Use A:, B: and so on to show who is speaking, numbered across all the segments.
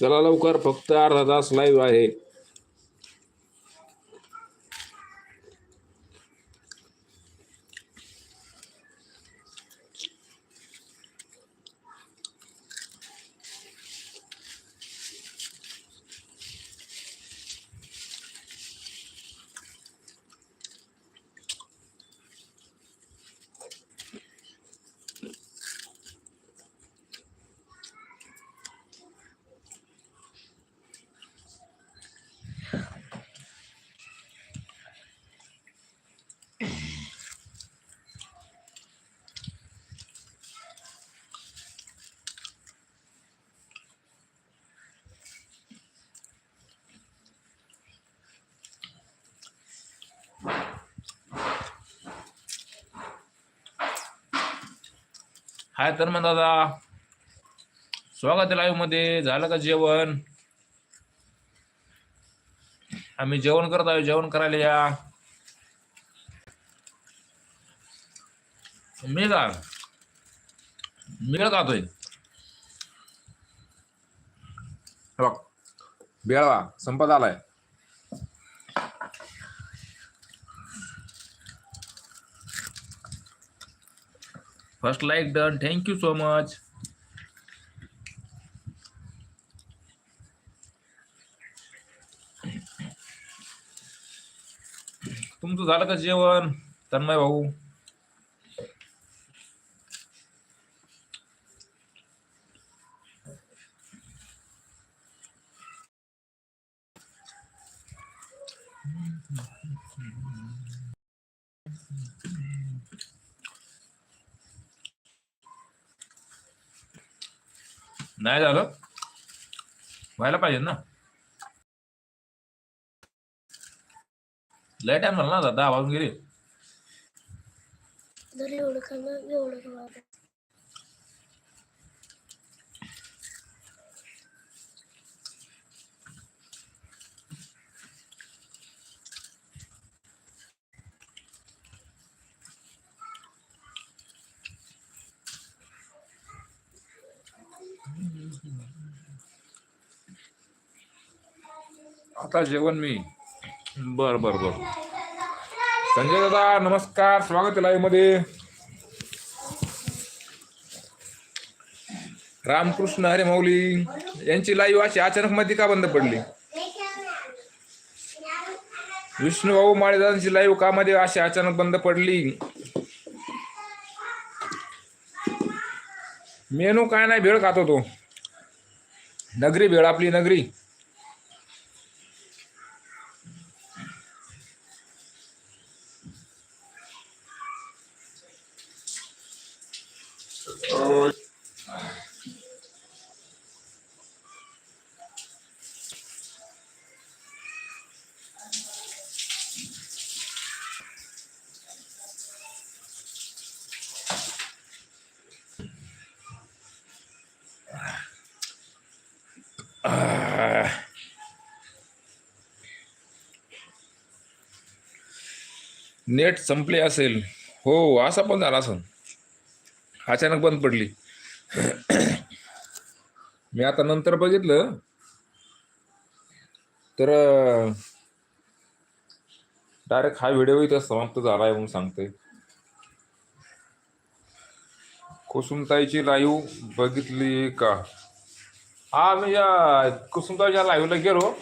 A: चला लवकर फक्त अर्धा तास लाईव्ह आहे. हाय तर मग दादा. स्वागत लाईव्हमध्ये. झालं का जेवण? आम्ही जेवण करत आहोत जेवण करायला या. मी का? मिळ खातोय. बघ बेळवा संपत आलाय. First like done thank you so much तुमचं झालं का जेवण? तन्मय भाऊ. नाही झालं? व्हायला पाहिजे ना? लय टाइम झाला ना दहा वाजून गेले.
B: जर एवढं खाणं एवढं खावं
A: आता जेवण मी. बर बर बर. संजय दादा नमस्कार. स्वागत आहे लाईव्हमध्ये. रामकृष्ण हरेमौली यांची लाईव्ह अशी अचानक मध्ये का बंद पडली? विष्णूभाऊ माळेदारांची लाईव्ह का मध्ये अशी अचानक बंद पडली? मेनू काय नाही भेळ खात होतो. नगरी भेळ आपली नगरी. नेट संपले असेल. हो असा पण झाला असं अचानक बंद पडली. मी आता नंतर बघितलं. तर डायरेक्ट हा व्हिडिओ इथं समाप्त झालाय म्हणून सांगते कुसुमताईची लाईव्ह बघितली का? हा मी या कुसुमताईच्या लाईव्हला गेलो.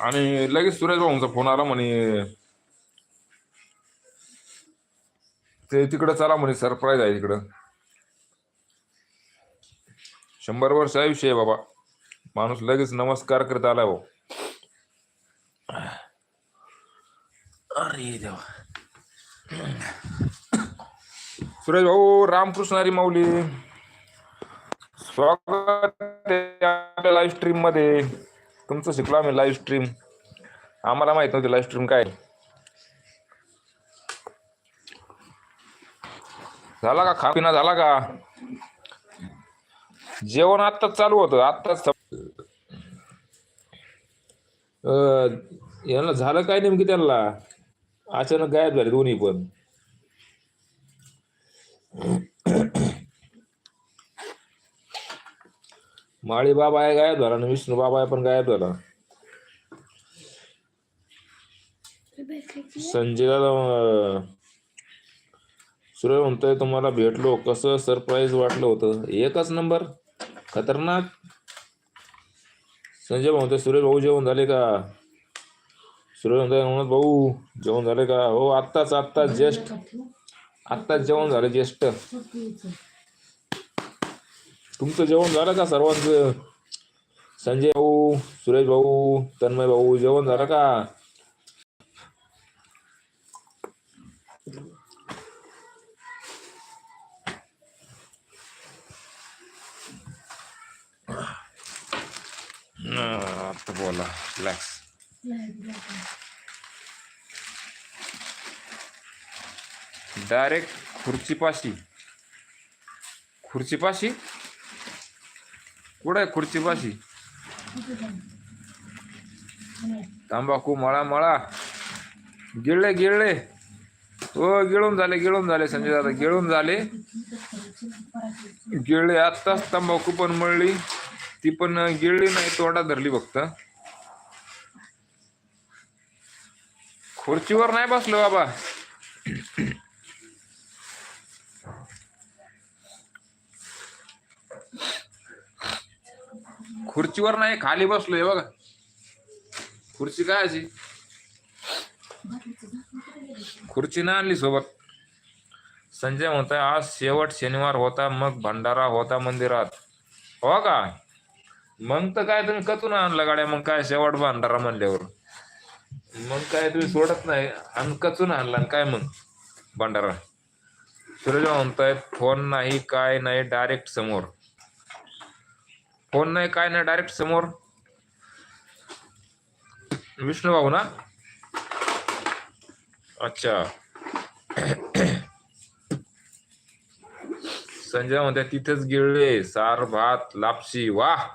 A: आणि लगेच सुरेश भाऊंचा फोन आला म्हणे ते तिकडं चला म्हणे सरप्राईज आहे तिकडं. शंभर वर्ष आयुष्य आहे बाबा. माणूस लगेच नमस्कार करत आलाय भाऊ अरे देवा. सुरेश भाऊ रामकृष्ण हरी माऊली. स्वागत आपल्या लाईव्ह स्ट्रीममध्ये. तुमचं शिकलो आम्ही लाईव्ह स्ट्रीम आम्हाला माहीत नव्हती लाईव्ह स्ट्रीम काय झाला का? खापिना झाला का? जेवण आत्ताच चालू होतं आत्ताच यांना झालं काय नेमकी त्यांना? अचानक गायब झाले दोन्ही पण. माळी बाबा आहे गायब झाला आणि विष्णू बाबा आहे पण गायब झाला. संजयला सुरे म्हणतोय तुम्हाला भेटलो. कसं सरप्राईज वाटलं होतं? एकच नंबर खतरनाक. संजय म्हणतोय सूर्य भाऊ जेवण झाले का? सूर्य म्हणतोय म्हणत भाऊ जेवण झाले का? हो आत्ताच आत्ताच जेष्ठ. आत्ताच जेवण झालं ज्येष्ठ तुमचं जेवण झालं का सर्वांचं? संजय भाऊ सुरेश भाऊ तन्मय भाऊ जेवण झालं का? आता बोला रिलॅक्स डायरेक्ट खुर्चीपाशी. खुर्चीपाशी? कुठं आहे खुर्चीपाशी? तंबाखू मळा मळा. गिळले गिळले. हो गिळून झाले गिळून झाले संजय दादा गिळून झाले. गिळले आत्ताच तंबाखू पण मळली. ती पण गिळली नाही तोडा धरली फक्त. खुर्चीवर नाही बसलो बाबा. खुर्चीवर नाही खाली बसलोय बघा. खुर्ची काय अशी? खुर्ची ना आणली सोबत. संजय म्हणतोय आज शेवट शनिवार होता मग भंडारा होता मंदिरात. हो का? मग तर काय तुम्ही कतून आणला गाड्या मग काय शेवट भांडारा म्हणल्यावर. मग काय तुम्ही सोडत नाही आणि कचून आणला आणि काय मग भांडारा. सुरेश म्हणताय फोन नाही काय नाही डायरेक्ट समोर. फोन नाही काय नाही डायरेक्ट समोर. विष्णू भाऊ ना? अच्छा. संजय म्हणते तिथेच गिळले सार भात लापशी वाह!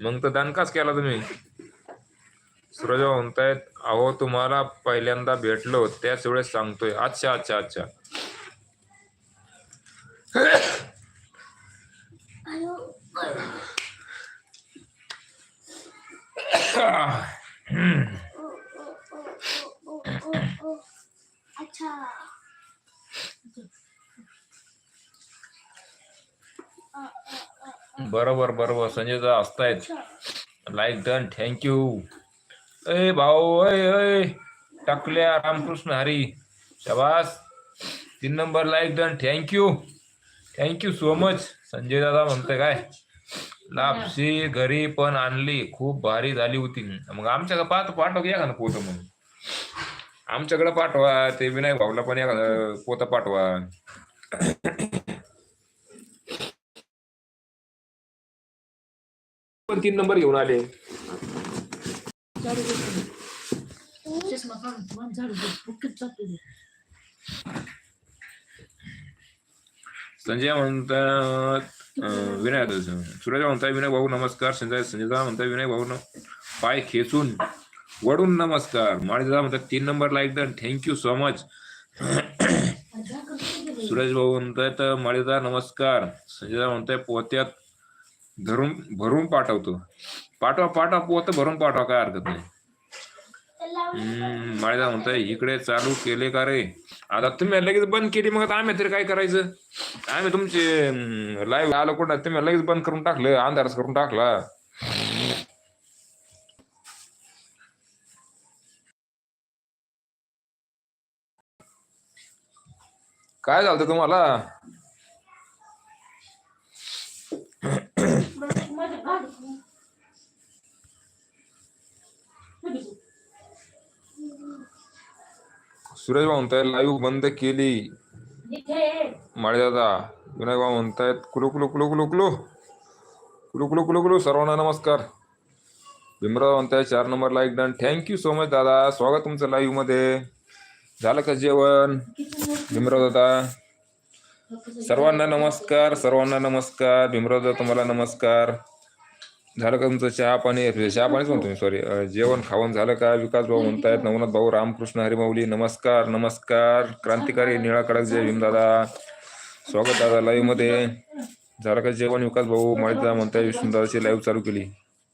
A: मग तर दणकाच केला तुम्ही. सूरज म्हणतायत अहो तुम्हाला पहिल्यांदा भेटलो त्याच वेळेस सांगतोय. अच्छा अच्छा अच्छा. बरोबर बरोबर. संजयचा असतायत लाईक डन थँक्यू ए भाऊ अय अय टाकल्या रामकृष्ण हरी. शाबास. तीन number like done thank you thank you so much Sanjay दादा म्हणते काय? लापशी घरी पण आणली. खूप भारी झाली होती. मग आमच्याकडे पाहतो पाठव की ना पोतं म्हणून. आमच्याकडे पाठवा. ते विनायक भाऊला पण या पोतं पाठवा. पण तीन नंबर घेऊन आले. संजय म्हणतात अं, विनायक सूरज म्हणताय विनय भाऊ नमस्कार संजय संजयदा म्हणताय विनय भाऊ न- पाय खेचून वडून नमस्कार माळीदा म्हणतात तीन number like done thank you so much? Suresh भाऊ म्हणतायत माळीदा नमस्कार संजयदा म्हणताय पोत्यात धरून भरून पाठवतो. पाठवा पाठवा पोत भरून पाठवा काय हरकत नाही. हम्म, माळीदा म्हणताय इकडे चालू केले का रे? आता तुम्ही लगेच बंद केली मग आता आम्ही तरी काय करायचं? आम्ही तुमचे लाईव्ह आलो कुठं? तुम्ही लगेच बंद करून टाकलं अंधारच करून टाकला. काय झालं तुम्हाला? सुरेश भाऊ म्हणताय लाईव्ह बंद केली.
C: इथे
A: माळे दादा विनायक भाऊ म्हणतायत कुलू कुलू कुलू कुलू कुलू. कुलू कुलू कुलू कुलू सर्वांना नमस्कार. भीमराव म्हणताय चार number like done. Thank you so much दादा. स्वागत तुमचं लाईव्हमध्ये झालं का जेवण? भीमराव दादा सर्वांना नमस्कार सर्वांना नमस्कार. भीमराव दादा तुम्हाला नमस्कार. झालं का तुमचं चहा पाणी? म्हणजे चहा पाणीच म्हणतो मी सॉरी जेवण खावण झालं का? विकास भाऊ म्हणतायत नवनाथ भाऊ रामकृष्ण हरिमाऊली नमस्कार नमस्कार. क्रांतिकारी निळा कडक जय भीमदादा स्वागत दादा लाईव्हमध्ये. झालं का जेवण? विकास भाऊ माळीदा म्हणताय विष्णुदादाची लाईव्ह चालू केली.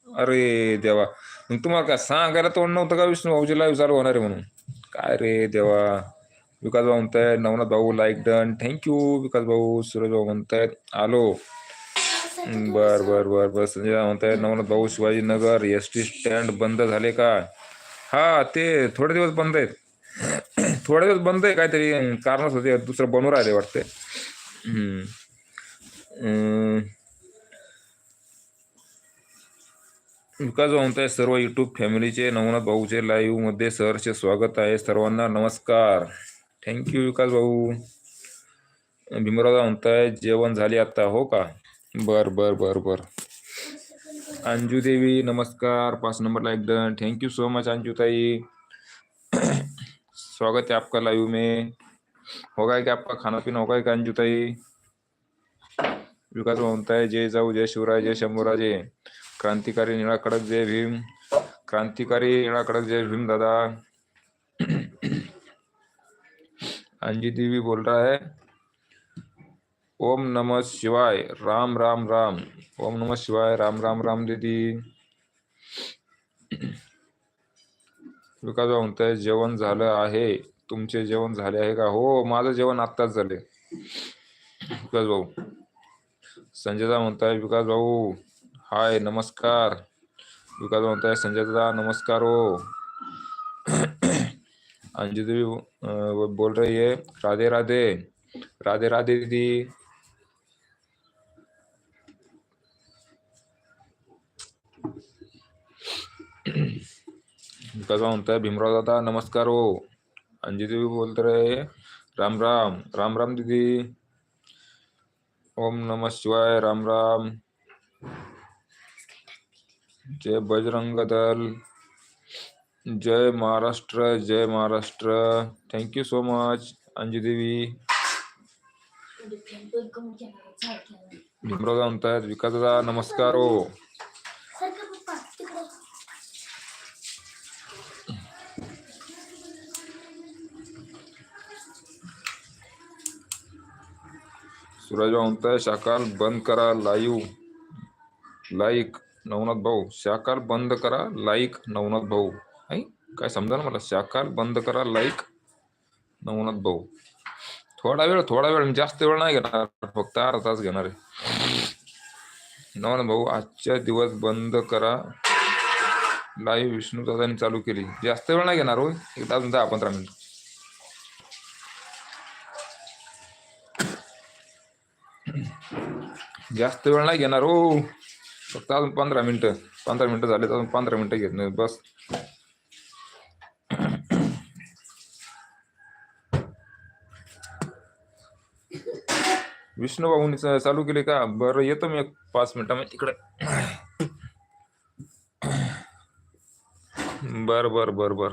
A: अरे देवा. मग तुम्हाला काय सांगायला तोंड नव्हतं का विष्णू भाऊची लाईव्ह चालू होणार आहे म्हणून? काय रे देवा. विकास भाऊ म्हणताय नवनाथ भाऊ लाईक डन थँक्यू विकास भाऊ. सूरज भाऊ म्हणतायत आलो. बर बर बर बर. संजय म्हणताय नवनाथ भाऊ शिवाजीनगर एस टी स्टँड बंद झाले का? हा ते थोडे दिवस बंद आहेत. थोडे दिवस बंद आहे काहीतरी कारणच होते दुसरं बनवून राहिले वाटते. विकास म्हणताय सर्व युट्यूब फॅमिलीचे नवनाथ भाऊचे लाईव्हमध्ये सरचे स्वागत आहे सर्वांना. नमस्कार. थँक्यू विकास भाऊ भीमराव म्हणताय जेवण झाले आता हो का? बर बर बर बर. अंजू देवी, नमस्कार. पाच number like done. Thank you so much Anju ताई स्वागत है आपका लाइव में. होगा क्या आपका खाना पीना होगा क्या अंजू ताई विकास म्हणता है जय जाऊ, जय शिवराय, जय शंभूराजे. क्रांतिकारी निळा कडक, जय भीम. क्रांतिकारी निळा कडक, जय भीम दादा. अंजू देवी बोल रहा है. ओम नमः शिवाय राम राम राम। ओम नमः शिवाय राम राम राम दीदी। विकास भाऊ म्हणताय जेवण झालं आहे. तुमचे जेवण झाले आहे का? हो माझं जेवण आत्ताच झाले. विकास भाऊ संजयदा म्हणताय विकास भाऊ हाय नमस्कार. विकास म्हणताय संजय दादा नमस्कार हो. अंजू देवी बोल रही है. राधे राधे. राधे राधे दीदी. भाऊ म्हणताय भीमराव दादा, नमस्कार हो। अंजू देवी बोलत रहे, राम राम राम राम दीदी। ओम नमः शिवाय, राम राम। जय बजरंग दल। जय महाराष्ट्र जय Maharashtra. Thank you so much Anji Devi. Bhimrao दादा म्हणतायत विकास दादा, नमस्कार हो। सूरज भाऊ म्हणताय शाकाल बंद करा लाईव्ह लाईक नवनाथ भाऊ. शाकाल बंद करा लाईक नवनाथ भाऊ. आई काय समजा ना मला? शाकाल बंद करा लाईक नवनाथ भाऊ. थोडा वेळ थोडा वेळ जास्त वेळ नाही घेणार. फक्त अर्धा तास घेणार आहे. नवनाथ भाऊ आजच्या दिवस बंद करा. लाईव्ह विष्णू दादांनी चालू केली. जास्त वेळ नाही घेणार हो एक तास दहा पंधरा मिनिट. जास्त वेळ नाही घेणार हो. फक्त अजून पंधरा मिनिटं पंधरा मिनिटं झाले अजून पंधरा मिनिटं घेत नाही बस. विष्णू भाऊनी चालू केले का? बरं येतो मी एक पाच मिनिटामध्ये तिकडे. बर बर बर बर.